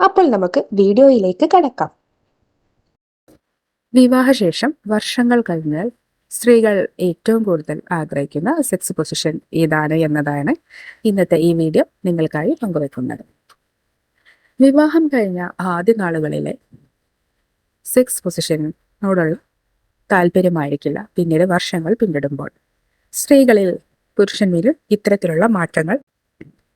അപ്പോൾ നമുക്ക് വീഡിയോയിലേക്ക് കടക്കാം. വിവാഹശേഷം വർഷങ്ങൾ കഴിഞ്ഞാൽ സ്ത്രീകൾ ഏറ്റവും കൂടുതൽ ആഗ്രഹിക്കുന്ന സെക്സ് പൊസിഷൻ ഏതാണ് എന്നതാണ് ഇന്നത്തെ ഈ വീഡിയോ നിങ്ങൾക്കായി പങ്കുവെക്കുന്നത്. വിവാഹം കഴിഞ്ഞ ആദ്യ നാളുകളിലെ സെക്സ് പൊസിഷനോടുള്ള താല്പര്യമായിരിക്കില്ല. പിന്നീട് വർഷങ്ങൾ പിന്നിടുമ്പോൾ സ്ത്രീകളിൽ പുരുഷന്മാരിൽ ഇത്തരത്തിലുള്ള മാറ്റങ്ങൾ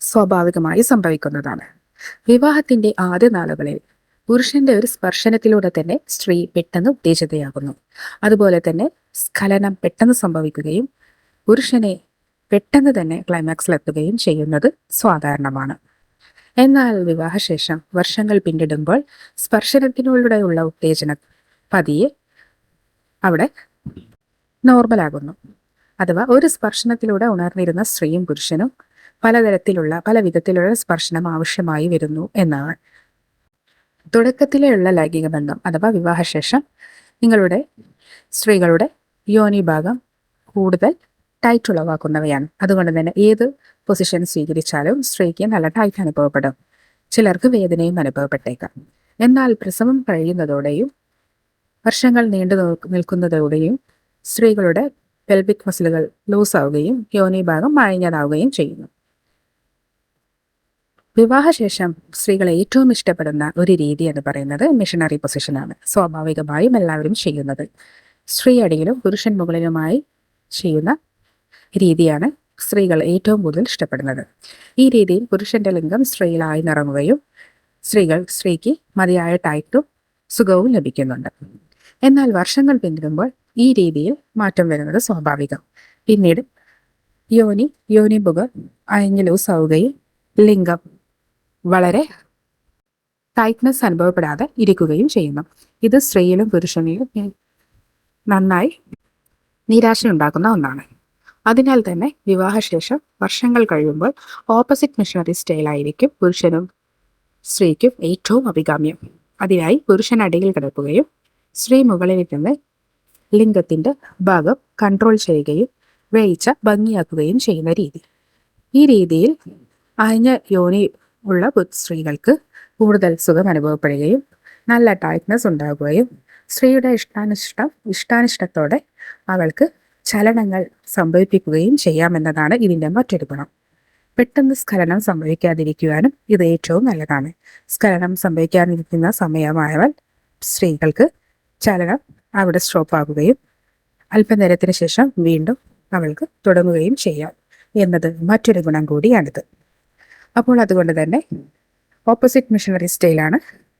സ്വാഭാവികമായി സംഭവിക്കുന്നതാണ്. വിവാഹത്തിന്റെ ആദ്യ നാളുകളിൽ പുരുഷന്റെ ഒരു സ്പർശനത്തിലൂടെ തന്നെ സ്ത്രീ പെട്ടെന്ന് ഉത്തേജിതയാകുന്നു. അതുപോലെ തന്നെ സ്ഖലനം പെട്ടെന്ന് സംഭവിക്കുകയും പുരുഷനെ പെട്ടെന്ന് തന്നെ ക്ലൈമാക്സിലെത്തുകയും ചെയ്യുന്നത് സാധാരണമാണ് എന്നാൽ വിവാഹശേഷം വർഷങ്ങൾ പിന്നിടുമ്പോൾ സ്പർശനത്തിലൂടെയുള്ള ഉത്തേജനം പതിയെ അവിടെ നോർമലാകുന്നു. അഥവാ ഒരു സ്പർശനത്തിലൂടെ ഉണർന്നിരുന്ന സ്ത്രീയും പുരുഷനും പലതരത്തിലുള്ള പല വിധത്തിലുള്ള സ്പർശനം ആവശ്യമായി വരുന്നു എന്നാണ്. തുടക്കത്തിലെയുള്ള ലൈംഗിക ബന്ധം അഥവാ വിവാഹശേഷം നിങ്ങളുടെ സ്ത്രീകളുടെ യോനി ഭാഗം കൂടുതൽ ടൈറ്റ് ഉളവാക്കുന്നവയാണ്. അതുകൊണ്ട് തന്നെ ഏത് പൊസിഷൻ സ്വീകരിച്ചാലും സ്ത്രീക്ക് നല്ല ടൈറ്റ് അനുഭവപ്പെടും. ചിലർക്ക് വേദനയും അനുഭവപ്പെട്ടേക്കാം. എന്നാൽ പ്രസവം കഴിയുന്നതോടെയും വർഷങ്ങൾ നീണ്ടു നിൽക്കുന്നതോടെയും സ്ത്രീകളുടെ പെൽവിക് മസിലുകൾ ലൂസ് ആവുകയും യോനി ഭാഗം മായഞ്ഞതാവുകയും ചെയ്യുന്നു. വിവാഹശേഷം സ്ത്രീകൾ ഏറ്റവും ഇഷ്ടപ്പെടുന്ന ഒരു രീതി എന്ന് പറയുന്നത് മിഷണറി പൊസിഷനാണ് സ്വാഭാവികമായും എല്ലാവരും ചെയ്യുന്നത്. സ്ത്രീ അടിയിലും പുരുഷൻ മുകളിലുമായി ചെയ്യുന്ന രീതിയാണ് സ്ത്രീകൾ ഏറ്റവും കൂടുതൽ ഇഷ്ടപ്പെടുന്നത്. ഈ രീതിയിൽ പുരുഷന്റെ ലിംഗം സ്ത്രീയിലായി നിറങ്ങുകയും സ്ത്രീകൾ സ്ത്രീക്ക് മതിയായ ടൈറ്റും സുഖവും ലഭിക്കുന്നുണ്ട്. എന്നാൽ വർഷങ്ങൾ പിന്തുടരുമ്പോൾ ഈ രീതിയിൽ മാറ്റം വരുന്നത് സ്വാഭാവികം. പിന്നീട് യോനി യോനി ബുഗ അയഞ്ഞു ലൂസ് ആവുകയും ലിംഗം വളരെ ടൈറ്റ്നെസ് അനുഭവപ്പെടാതെ ഇരിക്കുകയും ചെയ്യുന്നു. ഇത് സ്ത്രീയിലും പുരുഷനിലും നന്നായി നിരാശയുണ്ടാക്കുന്ന ഒന്നാണ്. അതിനാൽ തന്നെ വിവാഹശേഷം വർഷങ്ങൾ കഴിയുമ്പോൾ ഓപ്പോസിറ്റ് മിഷണറി സ്റ്റൈലായിരിക്കും പുരുഷനും സ്ത്രീക്കും ഏറ്റവും അഭികാമ്യം. അതിനായി പുരുഷൻ അടിയിൽ കിടക്കുകയും സ്ത്രീ മുകളിൽ നിന്ന് ലിംഗത്തിന്റെ ഭാഗം കൺട്രോൾ ചെയ്യുകയും വേയിച്ച ഭംഗിയാക്കുകയും ചെയ്യുന്ന രീതി. ഈ രീതിയിൽ അയഞ്ഞ യോനി ഉള്ള സ്ത്രീകൾക്ക് കൂടുതൽ സുഖം അനുഭവപ്പെടുകയും നല്ല ടൈറ്റ്നസ് ഉണ്ടാകുകയും സ്ത്രീയുടെ ഇഷ്ടാനിഷ്ടം ഇഷ്ടാനിഷ്ടത്തോടെ അവൾക്ക് ചലനങ്ങൾ സംഭവിപ്പിക്കുകയും ചെയ്യാമെന്നതാണ് ഇതിന്റെ മറ്റൊരു ഗുണം. പെട്ടെന്ന് സ്ഖലനം സംഭവിക്കാതിരിക്കുവാനും ഇത് ഏറ്റവും നല്ലതാണ്. സ്ഖലനം സംഭവിക്കാതിരിക്കുന്ന സമയമായവൽ സ്ത്രീകൾക്ക് ചലനം അവിടെ സ്റ്റോപ്പ് ആകുകയും അല്പനേരത്തിന് ശേഷം വീണ്ടും അവൾക്ക് തുടങ്ങുകയും ചെയ്യാം. എന്നത് മറ്റൊരു ഗുണം കൂടിയാണിത്. അപ്പോൾ അതുകൊണ്ട് തന്നെ ഓപ്പോസിറ്റ് മിഷണറി സ്റ്റൈലാണ്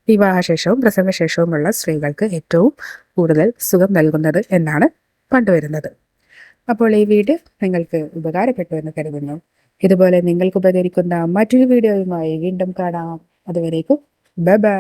വിവാഹശേഷവും പ്രസവശേഷവുമുള്ള സ്ത്രീകൾക്ക് ഏറ്റവും കൂടുതൽ സുഖം നൽകുന്നത് എന്നാണ് കണ്ടുവരുന്നത്. അപ്പോൾ ഈ വീഡിയോ നിങ്ങൾക്ക് ഉപകാരപ്പെട്ടു എന്ന് കരുതുന്നു. ഇതുപോലെ നിങ്ങൾക്ക് ഉപകരിക്കുന്ന മറ്റൊരു വീഡിയോയുമായി വീണ്ടും കാണാം. അതുവരേക്കും ബൈ ബൈ